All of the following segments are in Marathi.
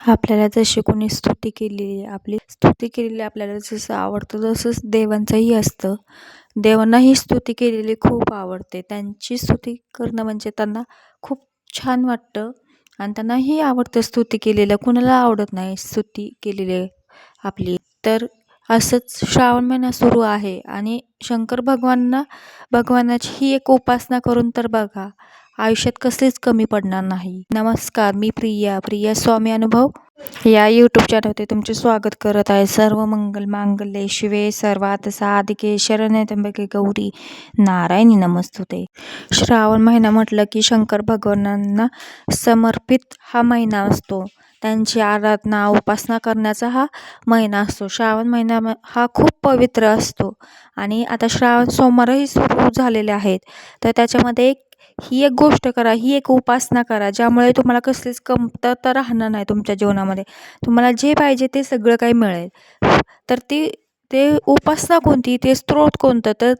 आपल्याला जशी कोणी स्तुती केलेली आपली स्तुती केलेली आपल्याला जसं आवडतं तसंच देवांचंही असतं. देवांनाही स्तुती केलेली खूप आवडते. त्यांची स्तुती करणं म्हणजे त्यांना खूप छान वाटतं. आणि त्यांनाही आवडतं स्तुती केलेलं. कुणाला आवडत नाही स्तुती केलेली आपली. तर असंच श्रावण महिना सुरू आहे आणि शंकर भगवानना भगवानाची ही एक उपासना करून तर बघा आयुष्यात कसलीच कमी पडणार नाही. नमस्कार मी प्रिया प्रिया स्वामी अनुभव. या यूट्यूब चॅनलमध्ये तुमचे स्वागत करत आहे. सर्व मंगल मांगल्ये शिवे सर्वात साधिके शरण त्र्यंबके गौरी नारायणी नमस्तुते. श्रावण महिना म्हटलं की शंकर भगवानांना समर्पित हा महिना असतो. त्यांची आराधना उपासना करण्याचा हा महिना असतो. श्रावण महिना हा खूप पवित्र असतो. आणि आता श्रावण सोमवारही सुरू झालेले आहेत. तर त्याच्यामध्ये एक ही एक गोष्ट करा ही एक उपासना करा ज्यामुळे तुम्हाला कसलीच कमतरता राहणार नाही तुमच्या जीवनामध्ये. तुम्हाला जे पाहिजे ते सगळं काही मिळेल. तर ती ते उपासना कोणती? ते स्त्रोत कोणतं? तर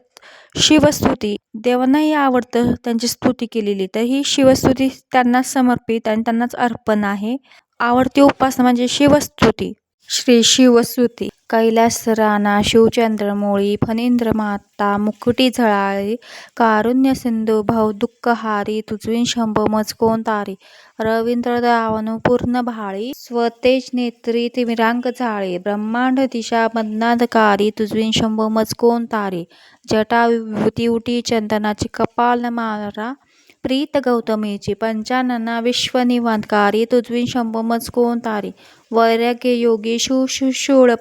शिवस्तुती. देवांनाही आवडतं त्यांची स्तुती केलेली. तर ही शिवस्तुती त्यांनाच समर्पित आणि त्यांनाच अर्पण आहे. आवडती उपासना म्हणजे शिवस्तुती. श्री शिवस्तुती. कैलास राणा शिवचंद्रमोळी फणींद्र माता मुकुटी झळाळी कारुण्य सिंधू भाऊ दुःखहारी तुझवीन शंभ मजकोन तारी रवींद्र दावनु पूर्ण भाळी स्वतेज नेत्री तिमिरांग झाळे ब्रह्मांड दिशा मदनादकारी तुझवीन शंभ मजकोन तारी जटा विभूती उटी चंदनाची कपाल मारा प्रीत गौतमीची पंचानना विश्वनिवांतकारी तुझवीन शंभो मजकोन तारी. वैराग्य योगी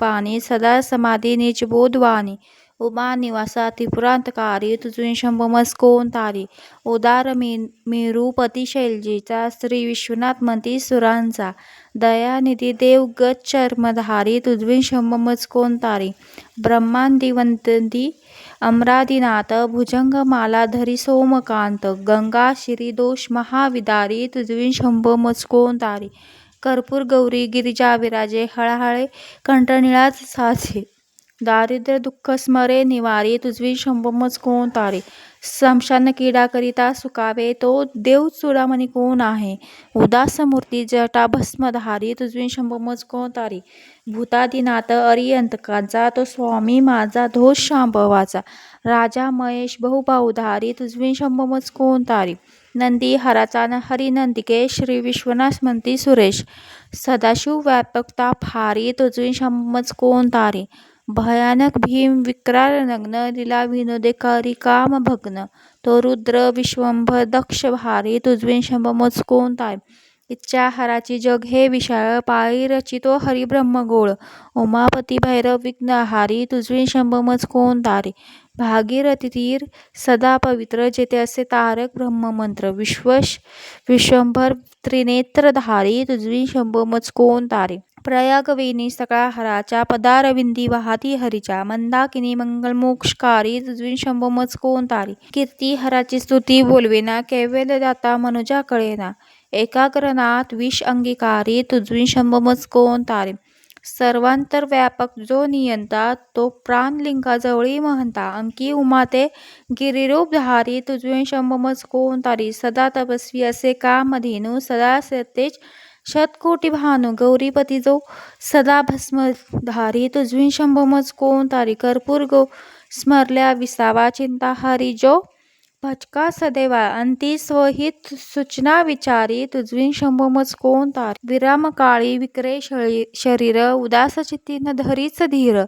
पाणी सदा समाधी निजबोधवाणी उमा निवासा त्रिपुरांतकारी तुझे शंभ मस्कोन तारी उदार मे मेरूपती शैलजीचा श्री विश्वनाथ मंती सुरांचा दयानिधी देव गत चर्मधारी तुझे शंभ मस्कोन तारी ब्रह्मांदिवंती अमरादिनाथ भुजंग मालाधरी सोमकांत गंगा दोष महाविदारी तुझवीन शंभ मस्कोन तारी कर्पूर गौरी गिरिजा विराजे हळहळे कंठनिळाच साचे। दारिद्र्य दुःख स्मरे निवारी तुझवी शंभमच कोण तारे? समशान किडा करिता सुकावे तो देव चुडामणी कोण आहे? उदास मूर्ती जटा भस्मधारी तुझवी शंभमच कोण तारी? भूतादिनाथ अरियंतकांचा तो स्वामी माझा धोष शांभवाचा. राजा महेश बहुबाहुधारी तुझवी शंभमच कोण तारी? नंदी हराचा न हरिनंदिके श्री विश्वनाथ मंती सुरेश. सदाशिव व्यापकता फारी तुझवी शंभमच कोण तारी? भयानक भीम विक्रार नग्न लीला विनोदेकारी काम भग्न तो रुद्र विश्वंभर दक्ष भारी तुझवीन शंभ मोजकोण ताय. इच्छा हराची जग हे विशाळ पायी रचितो हरिब्रह्मगोळ. उमापती भैरव विघ्नहारी तुझवीन शंभ कोण तारे. भागीरथी तीर सदा पवित्र जेथे असे तारक ब्रह्ममंत्र. विश्वश विश्वंभर त्रिनेत्रधारी तुझवी शंभ कोण तारे. प्रयागवेणी सकाळ हराच्या पदारविंदी वाहती हरीच्या मंदाकिनी मंगलमोक्षकारी तुझवी शंभो कोण तारी कीर्ती हराची स्तुती बोलवेना कैवेल दाता मनुजा कळेना. एकाग्रनाथ विष अंगीकारी तुझवी शंभो कोण तारी सर्वांतर व्यापक जो नियंता तो प्राणलिंगाजवळी महंता. अंकी उमाते गिरिरूप धारी तुझवे शंभमच कोण तारी सदा तपस्वी असे कामधेनू सदा सतेज शतकोटी भानु गौरीपती जो सदा भस्मधारी तुझवी शंभमच कोण तारी कर्पूर गो स्मरल्या विसावा चिंता हरी जो भचका सदैवा अंती स्वहित सूचना विचारी तुझवी शंभमच कोण तार? विराम काळी विक्रे शरीर उदास चित्तीन धरीच धीर.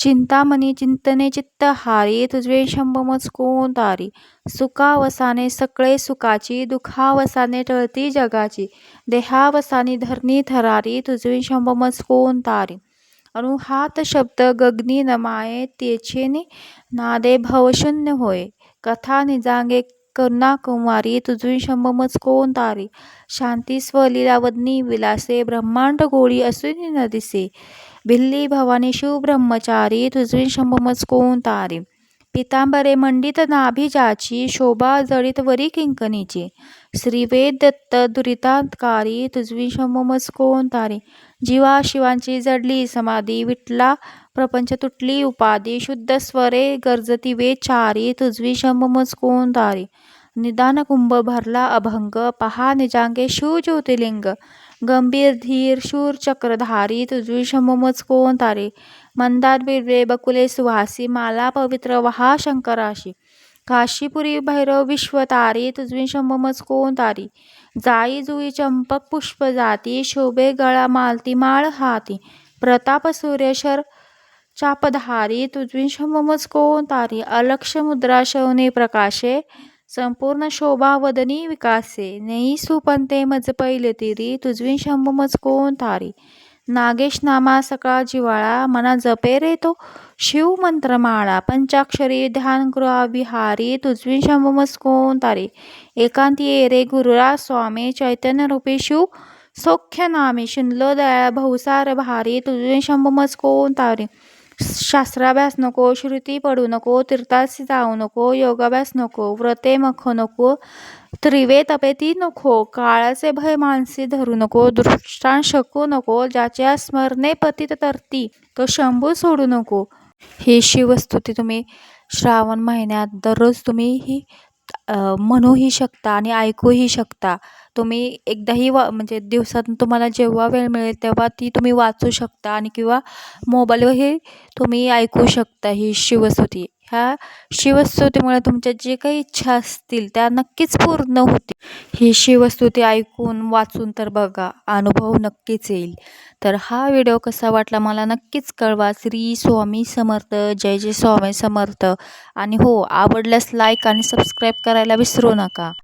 चिंतामणी चिंतने चित्त हारी तुझवे शंभमच कोण तारी? सुखावसाने सकळे सुखाची दुखावसाने टळती जगाची. देहावसानी धरणी थरारी तुझवी शंभमच कोण तारी? अनुहात शब्द गगनी नमाये तेचेनी नादे भवशून्य होय. कथा निजांगे करुणा कुमारी शंभमच कोण तारी? शांती स्वलीलावदनी विलासे ब्रह्मांड गोळी असून न दिसे. भिल्ली भवानी शिव ब्रह्मचारी तुझी शंभमच कोण तारी? पितांबरे मंडित नाभिजाची शोभा जडित वरी किंकणीची. श्रीवेद दत्त दुरितांतकारी तुझवी शंभमच कोण तारी? जीवा शिवांची जडली समाधी विटला प्रपंच तुटली उपाधी शुद्ध स्वरे गरजती वे चारी तुझवी शंभमच कोण तारी निदान कुंभ भरला अभंग पहा निजांगे शिव ज्योतिलिंग गंभीर धीर शूर चक्रधारी तुझवी शंभ कोण तारे. मंदार बिरवे बकुले सुहासी माला पवित्र वहा शंकराशी. काशीपुरी भैरव विश्वतारी तुझवी शंभ कोण तारी. जाई जुई चंपक पुष्प जाती शोभे गळा मालती माळ हाती. प्रताप सूर्यशर चापधारी तुझी शंभुमच कोण तारी. अलक्ष मुद्रा शवने प्रकाशे संपूर्ण शोभा वदनी विकासे. नेई सुपंते मज पहिले तिरी तुझवी शंभुमच कोण तारी. नागेश नामा सकाळ जिवाळा मना जपे रे तो. शिव मंत्रमाळा पंचाक्षरी ध्यान गृहा विहारी तुझवी शंभुमच तारी. एकांती ये रे गुरुरा स्वामी चैतन्य रूपी शिव. सौख्य नामी शिंदलो दया भौसार भारी तुझे शंभुमच मस्कोन तारी. शास्त्राभ्यास नको श्रुती पडू नको तीर्थासी जाऊ नको योगाभ्यास नको व्रते मखो नको त्रिवे तपेती नको काळाचे भय मानसी धरू नको दृष्टान शकू नको ज्याच्या स्मरणे पतित तरती तो शंभू सोडू नको. ही शिवस्तुती तुम्ही श्रावण महिन्यात दररोज तुम्ही ही म्हणूही शकता आणि ऐकूही शकता. तुम्ही एकदाही वा म्हणजे दिवसातून तुम्हाला जेव्हा वेळ मिळेल तेव्हा ती तुम्ही वाचू शकता आणि किंवा मोबाईलवरही तुम्ही ऐकू शकता ही शिवस्तुती. ह्या शिवस्तुतीमुळे तुमच्या जे काही इच्छा असतील त्या नक्कीच पूर्ण होतील. ही शिवस्तुती ऐकून वाचून तर बघा अनुभव नक्कीच येईल. तर हा व्हिडिओ कसा वाटला मला नक्कीच कळवा. श्री स्वामी समर्थ जय जय स्वामी समर्थ. आणि हो आवडल्यास लाईक आणि सबस्क्राईब करायला विसरू नका.